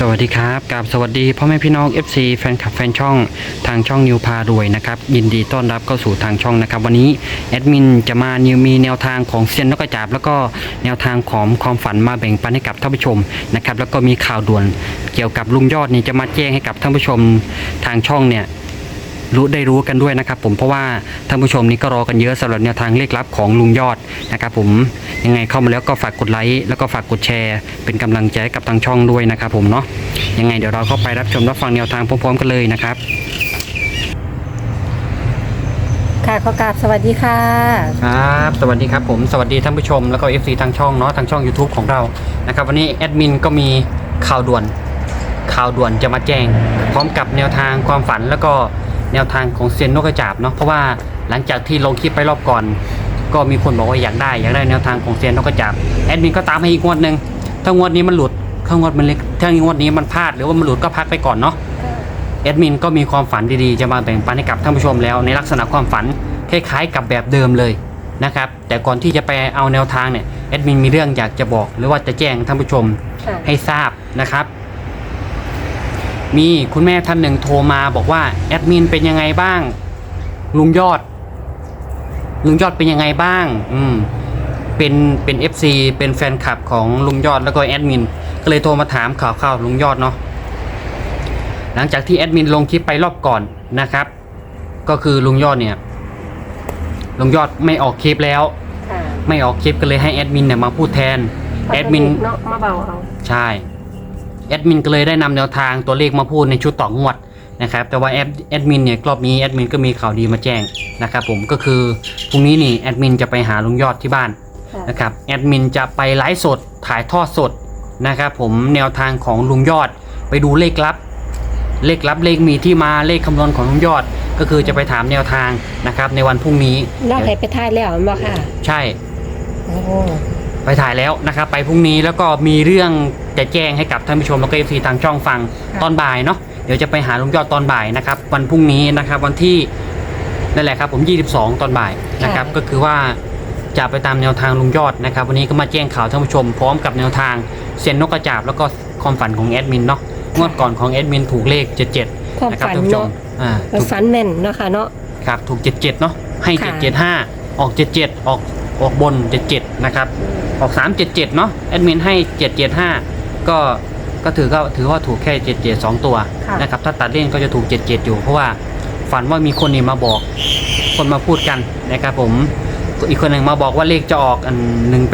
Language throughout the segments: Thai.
สวัสดีครับกับสวัสดีพ่อแม่พี่น้อง FC แฟนคลับแฟนช่องทางช่องนิวพารวยนะครับยินดีต้อนรับเข้าสู่ทางช่องนะครับ วันนี้แอดมินจะมานิวมีแนวทางของเซียนนกกระจาบ แล้วก็แนวทางของความฝันมาแบ่งปันให้กับท่านผู้ชมนะครับแล้วก็มีข่าวด่วนเกี่ยวกับลุงยอดนี่จะมาแจ้งให้กับท่านผู้ชมทางช่องเนี่ย รู้ได้รู้กันด้วยนะครับผมเพราะว่าท่านผู้ชมนี่ก็รอกันเยอะสำหรับแนวทางเลขลับของลุงยอดนะครับผมยังไงเข้ามาแล้วก็ฝากกดไลค์แล้วก็ฝากกดแชร์ เป็นกำลังใจให้กับทางช่องด้วยนะครับผมเนาะยังไงเดี๋ยวเราเข้าไปรับชมรับฟังแนวทางพร้อมๆกันเลยนะครับค่ะขอกราบสวัสดีค่ะ ครับ สวัสดีครับผมสวัสดีท่านผู้ชมแล้วก็ FC ทางช่องเนาะทางช่อง YouTube ของเรานะครับวันนี้แอดมินก็มีข่าวด่วนข่าวด่วนจะมาแจ้ง พร้อมกับแนวทางความฝันแล้วก็ แนวทางของเซียนนกกระจาบเนาะเพราะว่าหลังจากที่ลงคลิปไปรอบก่อน ก็มีคนบอกว่าอยากได้อยากได้แนวทางของเซียนนกกระจาบแอดมินก็ตามให้อีกงวดหนึ่งถ้างวดนี้มันหลุดถ้างวดมันเล็กถ้างวดนี้มันพลาดหรือว่ามันหลุดก็พักไปก่อนเนาะแอดมินก็มีความฝันดีๆ จะมาแบ่งปันให้กับท่านผู้ชมแล้วในลักษณะความฝันคล้ายๆ กับแบบเดิมเลยนะครับแต่ก่อนที่จะไปเอาแนวทางเนี่ยแอดมินมีเรื่องอยากจะบอก หรือว่าจะแจ้งท่านผู้ชมค่ะให้ทราบนะครับ มีคุณแม่ท่านหนึ่งโทรมาบอกว่าแอดมินเป็นยังไงบ้าง ลุงยอด ลุงยอดเป็นยังไงบ้าง อืมเป็นเป็น FC เป็นแฟนคลับของลุงยอดแล้วก็แอดมินก็เลยโทรมาถามข่าวข่าวๆลุงยอดเนาะหลังจากที่แอดมินลงคลิปไปรอบก่อนนะครับ ก็คือลุงยอดเนี่ยลุงยอดไม่ออกคลิปแล้วค่ะไม่ออกคลิปก็เลยให้แอดมินเนี่ยมาพูดแทนแอดมินเนาะมาเบาเอาใช่ แอดมินก็เลยได้นำแนวทางตัวเลขมาพูดในชุดต่องวดนะครับแต่ว่าแอดแอดมินเนี่ยรอบนี้แอดมินก็มีข่าวดีมาแจ้งนะครับผมก็คือพรุ่งนี้นี่แอดมินจะไปหาลุงยอดที่บ้านค่ะนะครับแอดมินจะไปไลฟ์สดถ่ายทอดสดนะครับผมแนวทางของลุงยอดไปดูเลขลับ เลขลับเลขมีที่มาเลขคำนวณของลุงยอด ก็คือจะไปถามแนวทางนะครับในวันพรุ่งนี้นอกให้ไปท่ายแล้วมาค่ะ ใช่โอ้ไปถ่ายแล้วนะครับไปพรุ่งนี้แล้วก็มีเรื่อง จะแจ้งให้กับท่านผู้ชมแล้วก็เอฟซีทางช่องฟังตอนบ่ายเนาะเดี๋ยวจะไปหาลุงยอดตอนบ่ายนะครับ วันพรุ่งนี้นะครับ วันที่นั่นแหละครับผม 22 ตอนบ่ายนะครับก็คือว่าจะไปตามแนวทางลุงยอดนะครับ วันนี้ก็มาแจ้งข่าวท่านผู้ชมพร้อมกับแนวทางเซียนนกกระจาบแล้วก็ความฝันของแอดมินเนาะงวดก่อนของแอดมินถูกเลข 77ความนะครับฝันท่านผู้ชมเนาะอ่ามันถูกฝันแม่นเนาะค่ะเนาะครับถูก 77 เนาะให้ค่ะ775 ออก 77 ออกออกบน 77 นะครับ ออก 377 เนาะแอดมินให้ 775 ก็ก็ถือก็ถือว่าถูกแค่77 2ตัวค่ะ นะครับถ้าตัดเล่นก็จะถูก77อยู่ เพราะว่าฝันว่ามีคนนี่มาบอก คนมาพูดกันนะครับผมอีกคนหนึ่งมาบอกว่าเลขจะออกอัน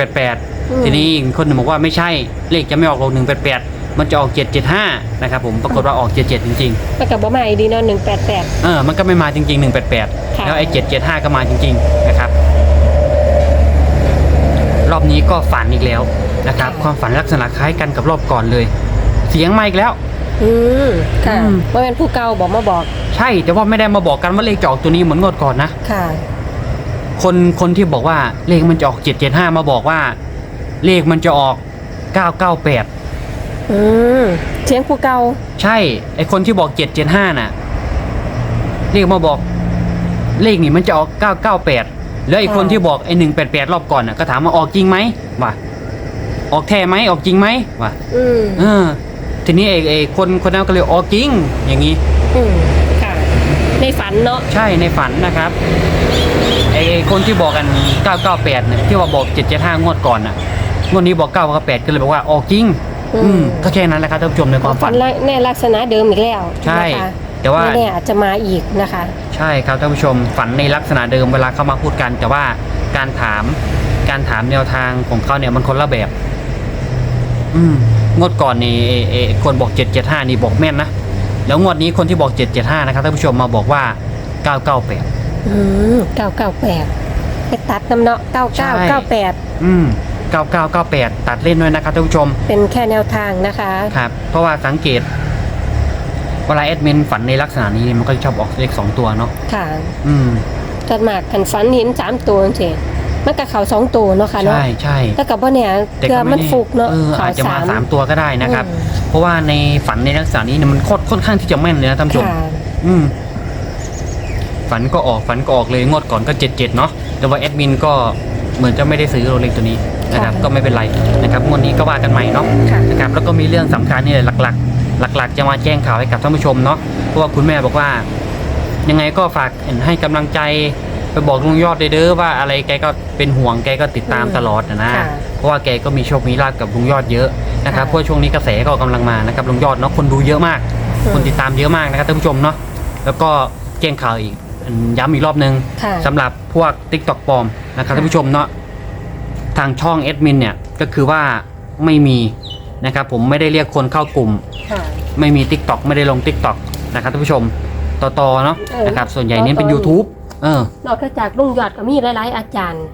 188ทีนี้อีกคนหนึ่งบอกว่าไม่ใช่เลขจะไม่ออกลง188มันจะออก775นะครับผมปรากฏว่าออก77จริงๆมันกับบ่มาอีดีเนาะหนึ่งแปดแปด เออ มันก็ไม่มาจริง ๆ 188 ค่ะ แล้วไอ้775 ก็มาจริง ๆ นะครับ รอบนี้ก็ฝันอีกแล้ว นะครับ ความฝันลักษณะคล้ายกันกับรอบก่อนเลย เสียงมาอีกแล้ว อืมค่ะอืม ว่าเป็นผู้เก่าบอกมาบอกใช่แต่ว่าไม่ได้มาบอกกันว่าเลขจะออกตัวนี้เหมือนงวดก่อนนะ ค่ะ คนคนที่บอกว่าเลขมันจะออก775มาบอกว่า เลขมันจะออก998อืมเสียงผู้เก่าใช่ไอคนที่บอก775น่ะเลขมาบอก เลขนี่มันจะออก998แล้วไอคนที่บอกไอ188รอบก่อนน่ะก็ถามว่าออกจริงไหมวะ ออกแท้ไหมออกจริงไหมวะอืมเออ ทีนี้ไอไอคนคนนั้นก็เลยออกจริง อย่างนี้ อืมค่ะ ในฝันเนาะใช่ในฝันนะครับไอไอ้คนที่บอกกัน 998เนี่ยที่ว่าบอก 775 งวดก่อนน่ะงวดนี้บอก 998ก็เลยบอกว่าออกจริง อืมก็แค่นั้นแหละครับท่านผู้ชมในความฝันในลักษณะเดิมอีกแล้วใช่นะคะแต่ว่าไม่แน่อาจจะมาอีกนะคะ ใช่ครับท่านผู้ชมฝันในลักษณะเดิมเวลาเขามาพูดกันแต่ว่าการถามการถามแนวทางของเขาเนี่ยมันคนละแบบ อืมงวดก่อนนี่เอเอคนบอกเจ็ดเจ็ดห้านี่บอกแม่นนะ แล้วงวดนี้คนที่บอกเจ็ดเจ็ดห้านะครับท่านผู้ชมมาบอกว่าเก้าเก้าแปดอืมเก้าเก้าแปดไปตัดน้ำเนาะเก้าใช่ เก้าเก้าแปดอืมเก้าเก้าเก้าแปดตัดเล่นด้วยนะครับท่านผู้ชม เป็นแค่แนวทางนะคะ ครับ เพราะว่าสังเกต เวลาแอดมินฝันในลักษณะนี้มันก็จะชอบออกเลขสองตัวเนาะ ค่ะอืมตัดหมากกันฝันเห็นสามตัวเฉย มันกับเขาสองตัวเนาะค่ะเนาะใช่ใช่ถ้ากับว่าเนี่ยแต่เพื่อก็มันไแฟุกเนาะเออเขาอาจจะมาสามสามตัวก็ได้นะครับ อืมเพราะว่าในฝันในลักษณะนี้เนี่ยมันโคตรค่อนข้างที่จะแม่นเลยนะท่านผู้ชม ค่ะอืม ฝันก็ออกฝันก็ออกเลยงวดก่อนก็เจ็ดเจ็ดเนาะแต่ว่าแอดมินก็เหมือนจะไม่ได้ซื้อโรเล็กตัวนี้นะครับค่ะก็ไม่เป็นไรนะครับงวดนี้ก็ว่ากันใหม่เนาะค่ะ นะครับ แล้วก็มีเรื่องสำคัญนี่แหละหลักหลัก ๆ จะมาแจ้งข่าวให้กับท่านผู้ชมเนาะเพราะว่าคุณแม่บอกว่า ยังไงก็ฝากให้กำลังใจ ไปบอกลุงยอดเด้อว่าอะไรแกก็เป็นห่วงแกก็ติดตามอืมตลอดนะนะค่ะเพราะว่าแกก็มีโชคมีลาภกับลุงยอดเยอะนะครับค่ะเพราะช่วงนี้กระแสก็กำลังมานะครับลุงยอดเนาะคนดูเยอะมากคนติดตามเยอะมากนะครับท่านผู้ชมเนาะแล้วก็แจ้งข่าวอีกอืมย้ำอีกรอบนึงค่ะสำหรับพวก t ิ k t o k ปลอมนะครับค่ะ ท่านผู้ชมเนาะทางช่องแอดมินเนี่ยก็คือว่าไม่มีนะครับผมไม่ได้เรียกคนเข้ากลุ่ม ค่ะ ไม่มี Tik t o อกไม่ได้ลง Tik t o อกนะครับท่านผู้ชมต่อต่อเนาะเออนะครับส่วนใหญ่เน้นเป็น ต่อๆ YouTube เออนอกจากลุงยอดก็มีหลาย ๆ อาจารย์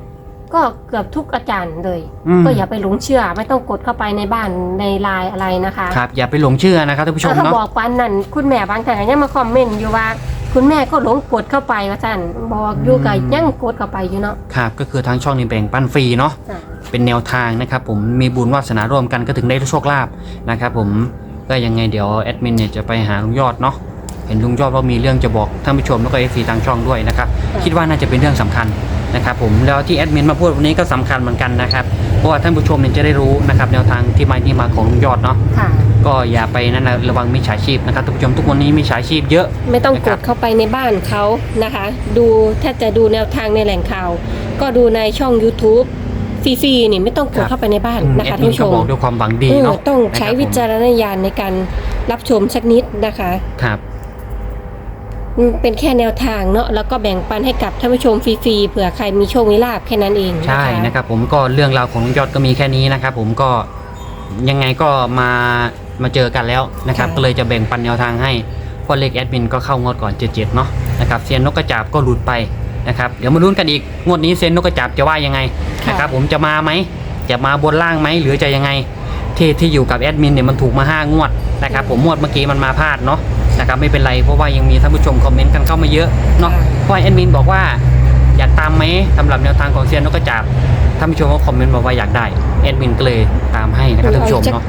ก็เกือบทุกอาจารย์เลย อืม ก็อย่าไปหลงเชื่อไม่ต้องกดเข้าไปในบ้านในไลน์อะไรนะคะครับ อย่าไปหลงเชื่อนะครับท่านผู้ชมถ้าเนาะบอกปันนั่นคุณแม่บางครั้งก็ยังมาคอมเมนต์อยู่ว่า คุณแม่ก็หลงกดเข้าไปว่าท่านบอกอยู่กับยังกดเข้าไปอยู่เนาะครับ ก็คือทางช่องนี้แบ่งปันฟรีเนาะอะเป็นแนวทางนะครับผมมีบุญวาสนาร่วมกันก็ถึงได้โชคลาภนะครับผมก็ยังไงเดี๋ยวแอดมินเนี่ยจะไปหาลุงยอดเนาะ เห็นลุงยอดว่ามีเรื่องจะบอกท่านผู้ชมแล้วก็เอฟซีทางช่องด้วยนะครับคิดว่าน่าจะเป็นเรื่องสำคัญนะครับผมแล้วที่แอดมินมาพูดวันนี้ก็สำคัญเหมือนกันนะครับเพราะว่าท่านผู้ชมเนี่ยจะได้รู้นะครับแนวทางที่มาที่มาของลุงยอดเนาะค่ะก็อย่าไปนั่นนะระวังมิจฉาชีพนะครับท่านผู้ชมทุกวันนี้มิจฉาชีพเยอะไม่ต้องนะกครับดเข้าไปในบ้านเขานะคะ ดูถ้าจะดูแนวทางในแหล่งข่าว ก็ดูในช่อง YouTube ฟรีๆนี่ไม่ต้องกดเข้าไปในบ้านอืมนะแอคะดท่านมินผู้ชก็มบอกด้วยความหวังดีเออเนาะต้องใช้นะครับผมวิจารณญาณในการรับชมสักนิดนะคะครับอืม เป็นแค่แนวทางเนาะแล้วก็แบ่งปันให้กับท่านผู้ชมฟรีๆเผื่อใครมีโชคมีลาภแค่นั้นเองนะคะใช่นะครับผมก็เรื่องราวของลุงยอดก็มีแค่นี้นะครับผมก็ยังไงก็มามาเจอกันแล้วนะครับค่ะก็เลยจะแบ่งปันแนวทางให้เพราะเลขแอดมินก็เข้างวดก่อนเจ็ดเนาะนะครับเซียนนกกระจาบก็หลุดไปนะครับเดี๋ยวมาลุ้นกันอีกงวดนี้เซียนนกกระจาบจะว่ายังไงนะครับผมจะมาไหมจะมาบนล่างไหมหรือจะยังไงที่ที่อยู่กับแอดมินเนี่ยมันถูกมาห้างวดนะครับผมงวดเมื่อกี้มันมาพลาดเนาะ นะครับไม่เป็นไรเพราะว่ายังมีท่านผู้ชมคอมเมนต์กันเข้ามาเยอะเนาะเพราะว่าแอดมินบอกว่าอยากตามไหมสำหรับแนวทางของเซียนนกกระจาบท่านผู้ชมก็คอมเมนต์บอกว่าอยากได้แอดมินก็เลยตามให้นะครับท่านผู้ชมเนาะ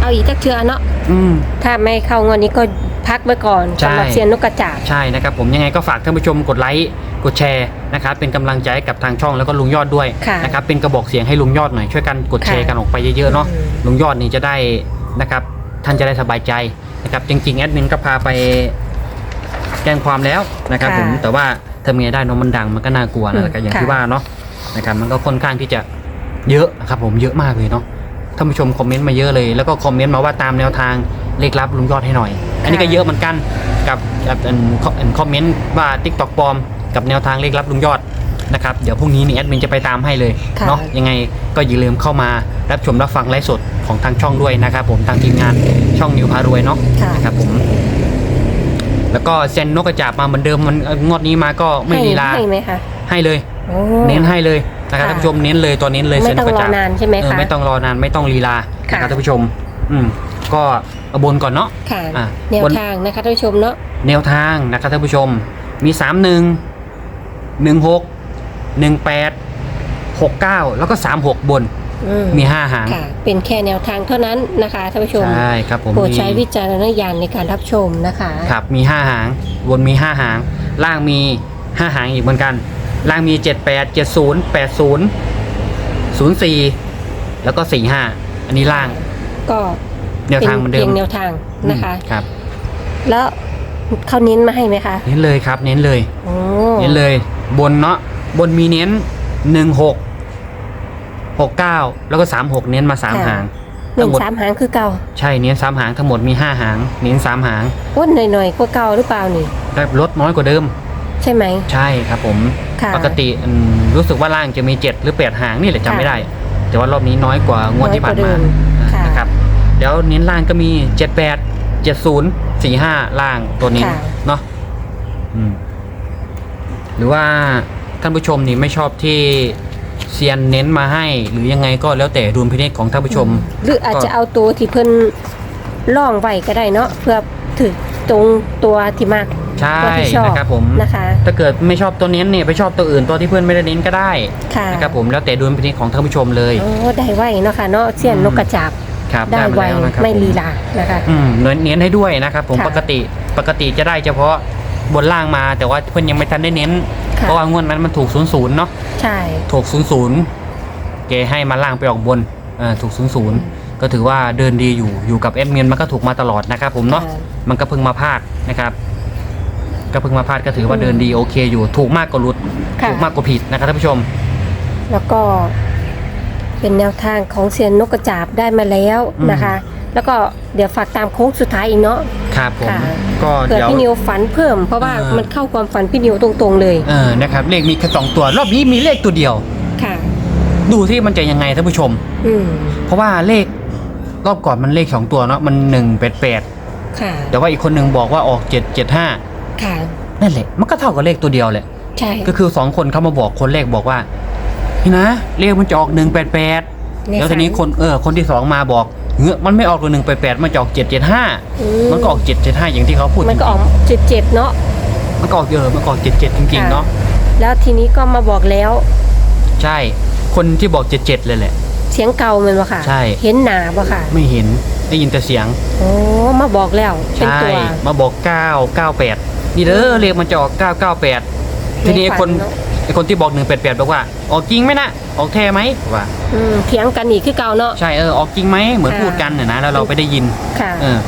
เอาอีกสักเทือเนาะอืมถ้าไม่เข้างวดนี้ก็พักไว้ก่อนใช่สำหรับเซียนนกกระจาบใช่นะครับผมยังไงก็ฝากท่านผู้ชมกดไลค์กดแชร์นะครับเป็นกำลังใจให้กับทางช่องแล้วก็ลุงยอดด้วยค่ะนะครับเป็นกระบอกเสียงให้ลุงยอดหน่อยช่วยกันกดแชร์ค่ะกันออกไปเยอะๆเนาะอืมลุงยอดนี่จะได้นะครับท่านจะได้สบายใจ นะครับจริงๆแอดมินก็พาไปแจ้งความแล้วนะครับผมแต่ว่าทำไงได้เนอะมันดังมันก็น่ากลัวนะนะครับอย่างที่ว่าเนาะนะครับมันก็ค่อนข้างที่จะเยอะนะครับผมเยอะมากเลยเนาะท่านผู้ชมคอมเมนต์มาเยอะเลย แล้วก็คอมเมนต์มาว่าตามแนวทางเลขลับลุงยอดให้หน่อย อันนี้ก็เยอะเหมือนกันกับกับอันอันคอมเมนต์ว่าทิกตอกปลอมกับแนวทางเลขลับลุงยอดนะครับเดี๋ยวพรุ่งนี้นี่แอดมินจะไปตามให้เลยค่ะ เนาะ ยังไงก็อย่าลืมเข้ามารับชมรับฟังไลฟ์สดของทางช่องด้วยนะครับผมทางทีมงาน ช่องนิวพารวยเนาะค่ะ นะครับผม แล้วก็เซนนกกระจาบมาเหมือนเดิมมันเอ่องวดนี้มาก็ไม่ลีลาให้ไหมคะให้เลย โอ้ เน้นให้เลยนะครับค่ะท่านผู้ชมเน้นเลยตัวเน้นเลยไม่เซนนต้อกงกระรอจาบนานใช่ไหมเออคะไม่ต้องรอนานไม่ต้องลีลาค่ะ นะครับท่านผู้ชม อืมก็เอาบนก่อนเนาะ ค่ะอะ แนวบนทางนะคะท่านผู้ชมเนาะแนวทางนะครับท่านผู้ชมมีสามหนึ่งหนึ่งหกหนึ่งแปดหกเก้าแล้วก็สามหกบน อืมมีห้าหาง ค่ะ เป็นแค่แนวทางเท่านั้นนะคะท่านผู้ชมใช่ครับผมโปรดใช้มีวิจารณญาณในการรับชมนะคะครับมีห้าหางบนมีห้าหาง ล่างมีห้าหางอีกเหมือนกัน ล่างมีเจ็ดแปดเจ็ดศูนย์แปดศูนย์ศูนย์สี่แล้วก็สี่ห้าอันนี้ล่างก็แนวทางเหมือนเดิพีมยงแนวทางนะคะ อืมครับ แล้วเขาเน้นมาให้ไหมคะเน้นเลยครับ เน้นเลย โอ้เน้นเลย บนเนาะบนมีเน้นหนึ่งหก หกเก้าแล้วก็สามหกเน้นมาสามหางหนึ่ทั้งงหมดสามหางคือเก่าใช่เน้นสามหางทั้งหมดมีห้าหาง เน้นสามหางว่นหน่อยๆกว่าเก่าหรือเปล่านี่ได้ลดน้อยกว่าเดิม ใช่ไหมใช่ครับผม ค่ะ ปกติอืมรู้สึกว่าล่างจะมี 7 หรือ 8 หางนี่แหละจำค่ะไม่ได้ แต่ว่ารอบนี้น้อยกว่างวดที่ผ่านน้อยกว่ามาเดิมค่ะ นะครับเดี๋ยวเน้นล่างก็มี 7 8 7 0 4 5 ล่างตัวนี้ค่ะ เนาะอืมหรือว่าท่านผู้ชมนี่ไม่ชอบที่ เซียนเน้นมาให้ หรือยังไงก็แล้วแต่ดุลพินิจของท่านผู้ชม หรืออาจจะเอาตัวที่เพิ่นล่องไว้ก็ได้เนาะเพื่อถึงตรงตัวที่มากใช่ตัวที่ชอบนะครับผมนะคะ ถ้าเกิดไม่ชอบตัวเน้นเนี่ยไปชอบตัวอื่นตัวที่เพื่อนไม่ได้เน้นก็ได้ค่ะนะครับผมแล้วแต่ดุลพินิจของท่านผู้ชมเลยโอ้ได้ไวเนาะค่ะเนาะเสียนนกกระจาบครับได้มาไวแล้วนะครับไม่ผมลีลานะคะอืมเน้นเน้นให้ด้วยนะครับผมค่ะปกติปกติจะได้เฉพาะ บนล่างมาแต่ว่าเพื่อนยังไม่ทันได้เน้น ค่ะ เพราะว่างวดนั้นมันถูกศูนย์ศูนย์เนาะใช่ ถูกศูนย์ศูนย์เกให้มาล่างไปออกบนอ่าถูกศูนย์ศูนย์ก็ถือว่าเดินดีอยู่อยู่กับแอดมินมันก็ถูกมาตลอดนะครับผมเนาะค่ะมันก็เพิ่งมาพลาดนะครับ ก็เพิ่งมาพลาดก็ถือว่าเดินดีโอเคอยู่ ถูกมากกว่ารุด ค่ะ ถูกมากกว่าผิดนะครับท่านผู้ชม แล้วก็เป็นแนวทางของเซียนนกกระจาบได้มาแล้วอืมนะคะ แล้วก็เดี๋ยวฝากตามโค้งสุดท้ายอีกเนาะ ครับผมค่ะ ก็เผื่อเดี๋ยว พี่นิวฝันเพิ่ม เพราะว่าเออมันเข้าความฝันพี่นิวตรงๆเลยเออนะครับเลขมีแค่สองตัว รอบนี้มีเลขตัวเดียว ค่ะ ดูที่มันจะยังไงท่านผู้ชม อืมเพราะว่าเลขรอบก่อนมันเลขสองตัวเนาะมันหนึ่งแปดแปดค่ะแต่ว่าอีกคนหนึ่งบอกว่าออกเจ็ดเจ็ดห้าค่ะ นั่นแหละมันก็เท่ากับเลขตัวเดียวแหละ ใช่ก็คือสองคนเขามาบอกคนแรกบอกว่าพี่นะเลขมันจะออกหนึ่งแปดแปดในแล้วทีนี้ฝัคนเออคนที่สองมาบอก เงื้อมันไม่ออกตัวหนึ่งแปดแปดมันจะออกเจ็ดเจ็ดห้าอืมันก็ออกเจ็ดเจ็ดห้าอย่างที่เขาพูดมันก็ออกจริงเจ็บๆเนาะๆมันก็ออกเออมันก็ออกเจ็ดเจ็ดจริงๆเนาะแล้วทีนี้ก็มาบอกแล้ว ใช่คนที่บอกเจ็ดเจ็ดเลยแหละ เสียงเก่ามันวะค่ะ ใช่ เห็นหนาปะค่ะ ไม่เห็นได้ยินแต่เสียงโอ้มาบอกแล้วเป็นใช่ตัวมาบอกเก้าเก้าแปดนี่เด้อเลขมันจะออกเก้าเก้าแปดทีนี้ไอ้คนใฝัเอะ ไอ้คนที่บอกหนึ่งแปดแปดบอกว่า ออกจริงไหมนะออกแท้ไหมว่าอืมเถียงกันอีกคือเก่าเนาะ ใช่เออออกจริงไหมเหมือนค่ะพูดกันน่ะนะแล้วเราไปได้ยินค่ะ เออ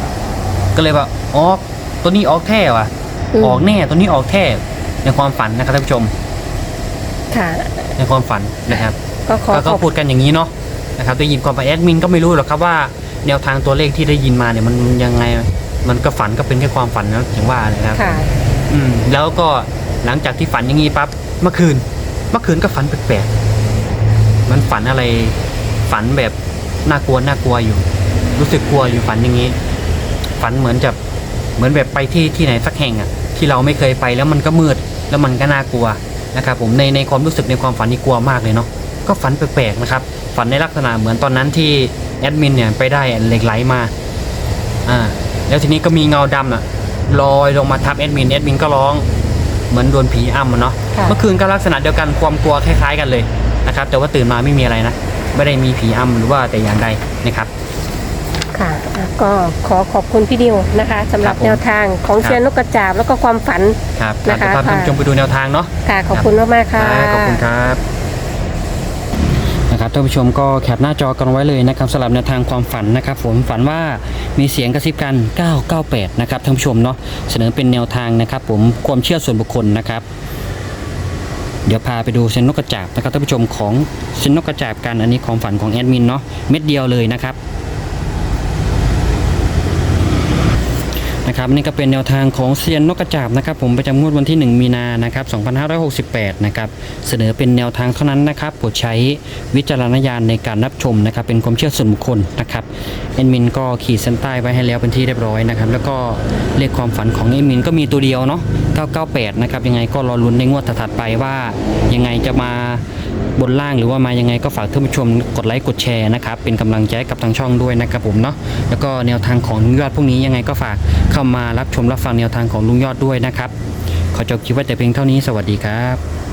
ก็เลยว่าออกตัวนี้ออกแท้ว่ะมออกแน่ตัวนี้ออกแท้ในความฝันนะครับท่านผู้ชมค่ะ ในความฝันนะครับ ก็ขอก็ขก็อบพูดกันอย่างนี้เนาะนะครับได้ยินความฝันแอดมินก็ไม่รู้หรอกครับว่าแนวทางตัวเลขที่ได้ยินมาเนี่ยมันยังไงมันก็ฝันก็เป็นแค่ความฝันนะอย่างว่าเลยนะครับ ค่ะ อืมแล้วก็ หลังจากที่ฝันอย่างนี้ปั๊บเมื่อคืน เมื่อคืนก็ฝันแปลกๆมันฝันอะไร ฝันแบบน่ากลัวน่ากลัวอยู่ รู้สึกกลัวอยู่ฝันอย่างนี้ ฝันเหมือนจะเหมือนแบบไปที่ที่ไหนสักแห่งอะ ที่เราไม่เคยไปแล้วมันก็มืด แล้วมันก็น่ากลัวนะครับผมในในความรู้สึกในความฝันนี่กลัวมากเลยเนาะก็ฝันแปลกๆนะครับ ฝันในลักษณะเหมือนตอนนั้นที่แอดมินเนี่ยไปได้เหล็กไหลมาอ่าแล้วทีนี้ก็มีเงาดำอะลอยลงมาทับแอดมินแอดมินก็ร้อง เหมือนโดนผีอ้ำอะเนาะค่ะ เมื่อคืนก็ลักษณะเดียวกันความกลัวคล้าย ๆ กันเลยนะครับ แต่ว่าตื่นมาไม่มีอะไรนะไม่ได้มีผีอ้ำหรือว่าแต่อย่างใดนะครับ ค่ะอะ ก็ขอขอบคุณพี่ดิวนะคะสำหรับครับผม แนวทางของครับเซียนนกกระจาบแล้วก็ความฝัน ครับนะคะเดี๋ยวพาท่านผู้ชมไปดูแนวทางเนาะค่ะขอบคุณมากๆค่ะขอบคุณครับ นะครับท่านผู้ชมก็แคปหน้าจอกันไว้เลยนะครับสำหรับแนวทางความฝันนะครับผมฝันว่ามีเสียงกระซิบกัน 998 นะครับท่านผู้ชมเนาะเสนอเป็นแนวทางนะครับ ผมความเชื่อส่วนบุคคลนะครับ เดี๋ยวพาไปดูเซนนกกระจาบนะครับท่านผู้ชมของเซนนกกระจาบกันอันนี้ความฝันของแอดมินเนาะเม็ดเดียวเลยนะครับ นะครับนี่ก็เป็นแนวทางของเซียนนกกระจาบนะครับ ผมประจำงวดวันที่ 1 มีนานะครับ2568 นะครับเสนอเป็นแนวทางเท่านั้นนะครับโปรดใช้วิจารณญาณในการรับชมนะครับ เป็นความเชื่อส่วนบุคคลนะครับเอ็นมินก็ขีดเส้นใต้ไว้ให้แล้วเป็นที่เรียบร้อยนะครับ แล้วก็เลขความฝันของเอ็นมินก็มีตัวเดียวเนาะ998 นะครับยังไงก็รอลุ้นในงวดถัดไปว่ายังไงจะมา บนล่างหรือว่ามายังไงก็ฝากท่านผู้ชมกดไลค์กดแชร์นะครับเป็นกำลังใจกับทางช่องด้วยนะครับผมเนาะแล้วก็แนวทางของลุงยอดพวกนี้ยังไงก็ฝากเข้ามารับชมรับฟังแนวทางของลุงยอดด้วยนะครับขอจบคลิปไว้แต่เพียงเท่านี้สวัสดีครับ